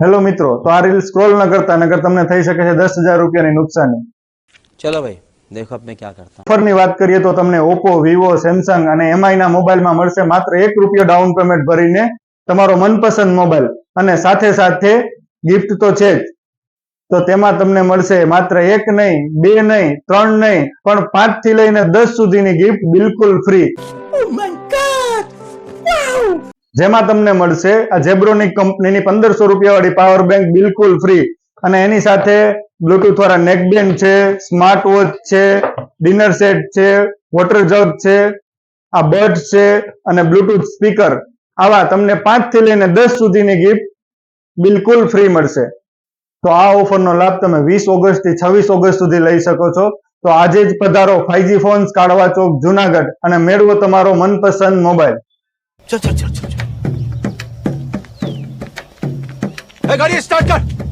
Hello મિત્રો તો આ રીલ સ્ક્રોલ ન કરતા નગર તમને થઈ શકે છે દસ હજાર રૂપિયાની નુકસાની. ચલો ભાઈ દેખો આપણે ક્યાં કરતા. ઓફરની વાત કરીએ તો તમને ઓપ્પો વિવો સેમસંગ અને એમઆઈ ના મોબાઈલમાં મળશે માત્ર એક રૂપિયો ડાઉન પેમેન્ટ ભરીને તમારો મનપસંદ મોબાઈલ. અને સાથે સાથે ગિફ્ટ તો છે જ. તો તેમાં તમને મળશે માત્ર એક નહીં બે નહીં ત્રણ નહીં પણ પાંચથી લઈને દસ સુધીની ગિફ્ટ બિલકુલ ફ્રી જેમાં તમને મળશે આ જેબ્રોનિક કંપનીની પંદરસો રૂપિયા વાળી પાવર બેંક બિલકુલ ફ્રી અને એની સાથે બ્લુટુથ વાળા નેકબેન્ડ છે સ્માર્ટ વોચ છે ડિનર સેટ છે વોટર જગ છે, આ બર્ડ છે અને બ્લુટુથ સ્પીકર આવા તમને પાંચથી લઈને દસ સુધીની ગિફ્ટ બિલકુલ ફ્રી મળશે. તો આ ઓફરનો લાભ તમે વીસ ઓગસ્ટથી છવ્વીસ ઓગસ્ટ સુધી લઈ શકો છો. તો આજે જ પધારો five G phones Kalwa Chowk, Junagadh અને મેળવો તમારો મનપસંદ મોબાઈલ. ગાડી સ્ટાર્ટ કર.